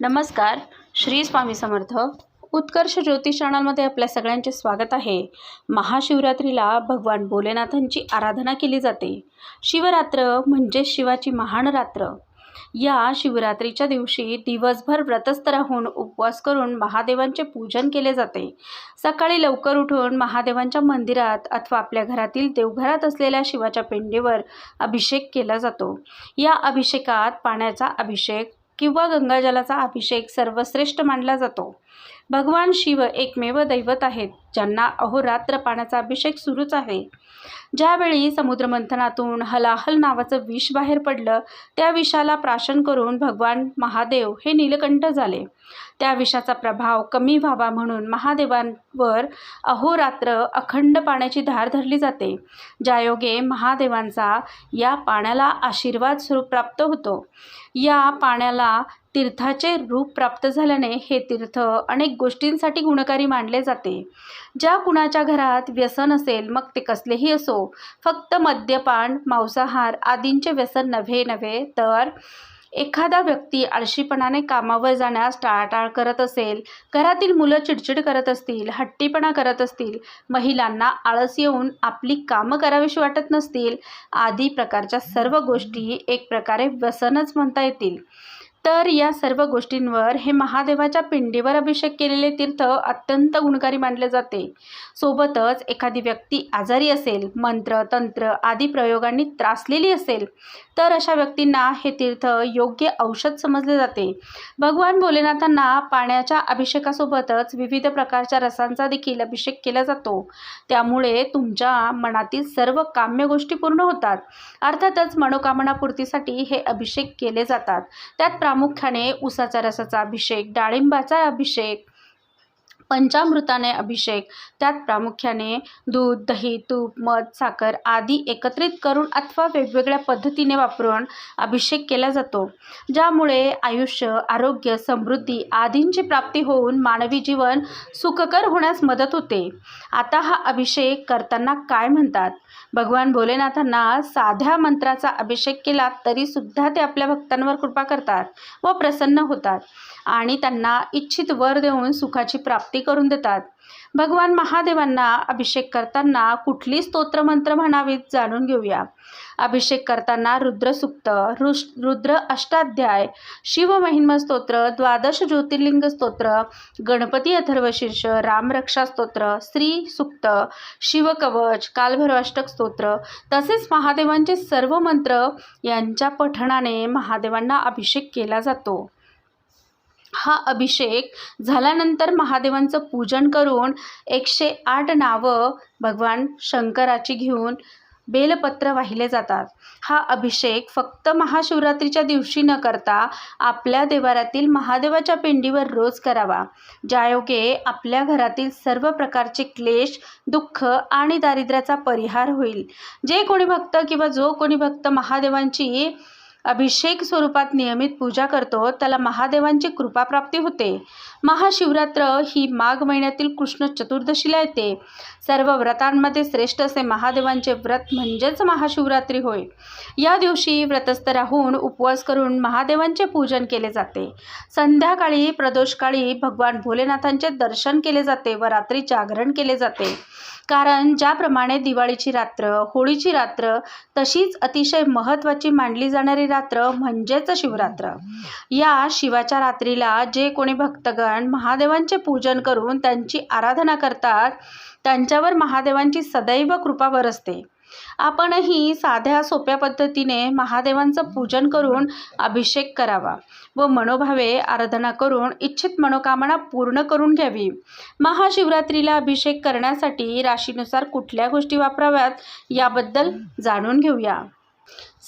नमस्कार श्री स्वामी समर्थ. उत्कर्ष ज्योतिष चॅनलमध्ये आपल्या सगळ्यांचे स्वागत आहे. महाशिवरात्रीला भगवान भोलेनाथांची आराधना केली जाते. शिवरात्र म्हणजे शिवाची महान रात्र. या शिवरात्रीच्या दिवशी दिवसभर व्रतस्थ राहून उपवास करून महादेवांचे पूजन केले जाते. सकाळी लवकर उठून महादेवांच्या मंदिरात अथवा आपल्या घरातील देवघरात असलेल्या शिवाच्या पिंडीवर अभिषेक केला जातो. या अभिषेकात पाण्याचा अभिषेक किंवा गंगाजलाचा अभिषेक सर्वश्रेष्ठ मानला जातो. भगवान शिव एकमेव दैवत आहेत ज्यांना अहोरात्र पाण्याचा अभिषेक सुरूच आहे. ज्यावेळी समुद्रमंथनातून हलाहल नावाचं विष बाहेर पडलं त्या विषाला प्राशन करून भगवान महादेव हे नीलकंठ झाले. त्या विषाचा प्रभाव कमी व्हावा म्हणून महादेवांवर अहोरात्र अखंड पाण्याची धार धरली जाते. ज्यायोगे महादेवांचा या पाण्याला आशीर्वाद स्वरूप प्राप्त होतो. या पाण्याला तीर्थाचे रूप प्राप्त झाल्याने हे तीर्थ अनेक गोष्टींसाठी गुणकारी मानले जाते. ज्या कुणाच्या घरात व्यसन असेल मग ते कसलेही असो फक्त मद्यपान मांसाहार आदींचे व्यसन नव्हे नव्हे तर एखादा व्यक्ती आळशीपणाने कामावर जाण्यास टाळाटाळ करत असेल घरातील मुलं चिडचिड करत असतील हट्टीपणा करत असतील महिलांना आळस येऊन आपली कामं करावीशी वाटत नसतील आदी प्रकारच्या सर्व गोष्टी एक प्रकारे व्यसनच म्हणता येतील. तर या सर्व गोष्टींवर हे महादेवाच्या पिंडीवर अभिषेक केलेले तीर्थ अत्यंत गुणकारी मानले जाते. सोबतच एखादी व्यक्ती आजारी असेल मंत्र तंत्र आदी प्रयोगांनी त्रासलेली असेल तर अशा व्यक्तींना हे तीर्थ योग्य औषध समजले जाते. भगवान भोलेनाथांना पाण्याच्या अभिषेकासोबतच विविध प्रकारच्या रसांचा देखील अभिषेक केला जातो. त्यामुळे तुमच्या मनातील सर्व काम्य गोष्टी पूर्ण होतात. अर्थातच मनोकामनापूर्तीसाठी हे अभिषेक केले जातात. त्यात प्रामुख्याने उसाच्या रसाचा अभिषेक डाळिंबाचा अभिषेक पंचामृताने अभिषेक त्यात प्रामुख्याने दूध दही तूप मध साखर आदी एकत्रित करून अथवा वेगवेगळ्या पद्धतीने वापरून अभिषेक केला जातो. ज्यामुळे आयुष्य आरोग्य समृद्धी आदींची प्राप्ती होऊन मानवी जीवन सुखकर होण्यास मदत होते. आता हा अभिषेक करताना काय म्हणतात? भगवान भोलेनाथांना साध्या मंत्राचा अभिषेक केला तरीसुद्धा ते आपल्या भक्तांवर कृपा करतात व प्रसन्न होतात. आणि त्यांना इच्छित वर देऊन सुखाची प्राप्ती करून देतात. भगवान महादेवांना अभिषेक करताना कुठली स्तोत्रमंत्र म्हणावीत जाणून घेऊया. अभिषेक करताना रुद्रसुक्त रुष रुद्र अष्टाध्याय शिवमहिमा स्तोत्र द्वादश ज्योतिर्लिंग स्तोत्र गणपती अथर्वशीर्ष रामरक्षा स्तोत्र स्त्री सुक्त शिवकवच कालभैरवाष्टक स्तोत्र तसेच महादेवांचे सर्व मंत्र यांच्या पठणाने महादेवांना अभिषेक केला जातो. हा अभिषेक झाल्यानंतर महादेवांचं पूजन करून एकशे आठ नावं भगवान शंकराची घेऊन बेलपत्र वाहिले जातात. हा अभिषेक फक्त महाशिवरात्रीच्या दिवशी न करता आपल्या देवारातील महादेवाच्या पिंडीवर रोज करावा. ज्यायोगे आपल्या घरातील सर्व प्रकारचे क्लेश दुःख आणि दारिद्र्याचा परिहार होईल. जे कोणी भक्त किंवा जो कोणी भक्त महादेवांची अभिषेक स्वरूपात नियमित पूजा करतो. त्याला महादेवांची कृपाप्राप्ती होते. महाशिवरात्र ही माघ महिन्यातील कृष्ण चतुर्दशीला येते. सर्व व्रतांमध्ये श्रेष्ठ असे महादेवांचे व्रत म्हणजेच महाशिवरात्री होय. या दिवशी व्रतस्थ राहून उपवास करून महादेवांचे पूजन केले जाते. संध्याकाळी प्रदोषकाळी भगवान भोलेनाथांचे दर्शन केले जाते व रात्री जागरण केले जाते. कारण ज्याप्रमाणे दिवाळीची रात्र होळीची रात्र तशीच अतिशय महत्त्वाची मानली जाणारी रात्र म्हणजेच शिवरात्र. या शिवाच्या रात्रीला जे कोणी भक्तगण महादेवांचे पूजन करून त्यांची आराधना करतात त्यांच्यावर महादेवांची सदैव कृपा बरसते. आपणही साध्या सोप्या पद्धतीने महादेवांचं पूजन करून अभिषेक करावा व मनोभावे आराधना करून इच्छित मनोकामना पूर्ण करून घ्यावी. महाशिवरात्रीला अभिषेक करण्यासाठी राशीनुसार कुठल्या गोष्टी वापराव्यात याबद्दल जाणून घेऊया.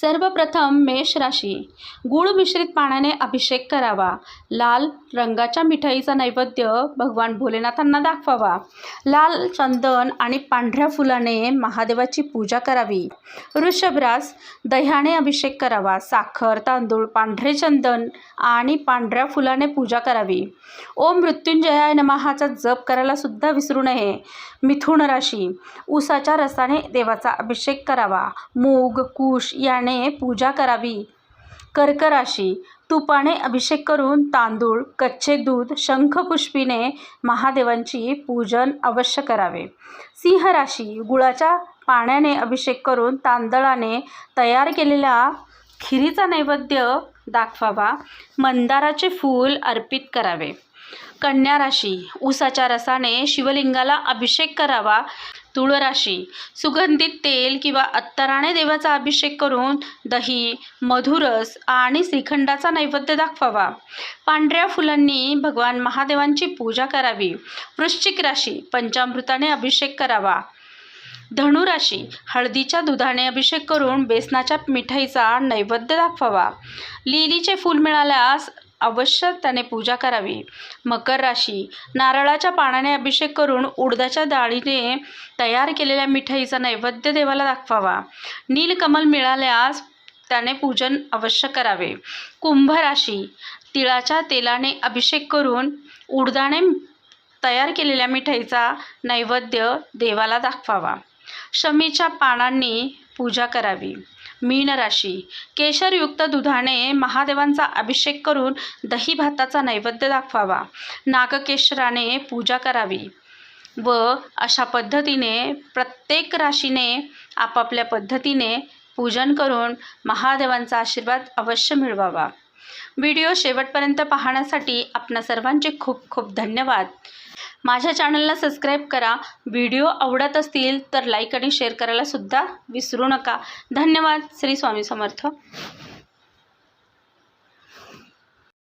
सर्वप्रथम मेष राशी. गुळ मिश्रित पाण्याने अभिषेक करावा. लाल रंगाच्या मिठाईचा नैवेद्य भगवान भोलेनाथांना दाखवावा. लाल चंदन आणि पांढऱ्या फुलाने महादेवाची पूजा करावी. वृषभरास दह्याने अभिषेक करावा. साखर तांदूळ पांढरे चंदन आणि पांढऱ्या फुलाने पूजा करावी. ओम मृत्युंजयाय नमहाचा जप करायला सुद्धा विसरू नये. मिथुन राशी ऊसाच्या रसाने देवाचा अभिषेक करावा. मूग कुश याने पूजा करावी. कर्क राशी तुपाने अभिषेक करून तांदूळ कच्चे दूध शंखपुष्पीने महादेवांची पूजन अवश्य करावे. सिंह राशी गुळाच्या पाण्याने अभिषेक करून तांदळाने तयार केलेल्या खिरीचा नैवेद्य दाखवावा. मंदाराचे फूल अर्पित करावे. कन्या राशी ऊसाच्या रसाने शिवलिंगाला अभिषेक करावा. तुळराशी. सुगंधित तेल किंवा अत्तराने देवाचा अभिषेक करून दही मधुरस आणि श्रीखंडाचा नैवेद्य दाखवावा. पांढऱ्या फुलांनी भगवान महादेवांची पूजा करावी. वृश्चिक राशी पंचामृताने अभिषेक करावा. धनुराशी हळदीच्या दुधाने अभिषेक करून बेसनाच्या मिठाईचा नैवेद्य दाखवावा. लिलीचे फूल मिळाल्यास अवश्य त्याने पूजा करावी. मकर राशी नारळाच्या पाण्याने अभिषेक करून उडदाच्या डाळीने तयार केलेल्या मिठाईचा नैवेद्य देवाला दाखवावा. नीलकमल मिळाल्यास त्याने पूजन अवश्य करावे. कुंभ राशी तिळाच्या तेलाने अभिषेक करून उडदाने तयार केलेल्या मिठाईचा नैवेद्य देवाला दाखवावा. शमीच्या पानांनी पूजा करावी. मीन राशी केशरयुक्त दुधाने महादेवांचा अभिषेक करून दही भाताचा नैवेद्य दाखवावा. नागकेशराने पूजा करावी व अशा पद्धतीने प्रत्येक राशीने आपापल्या पद्धतीने पूजन करून महादेवांचा आशीर्वाद अवश्य मिळवावा. व्हिडिओ शेवटपर्यंत पाहण्यासाठी आपणा सर्वांचे खूप खूप धन्यवाद. माझ्या चॅनलला सबस्क्राईब करा. व्हिडिओ आवडत असतील तर लाईक आणि शेअर करायला सुद्धा विसरू नका. धन्यवाद. श्री स्वामी समर्थ.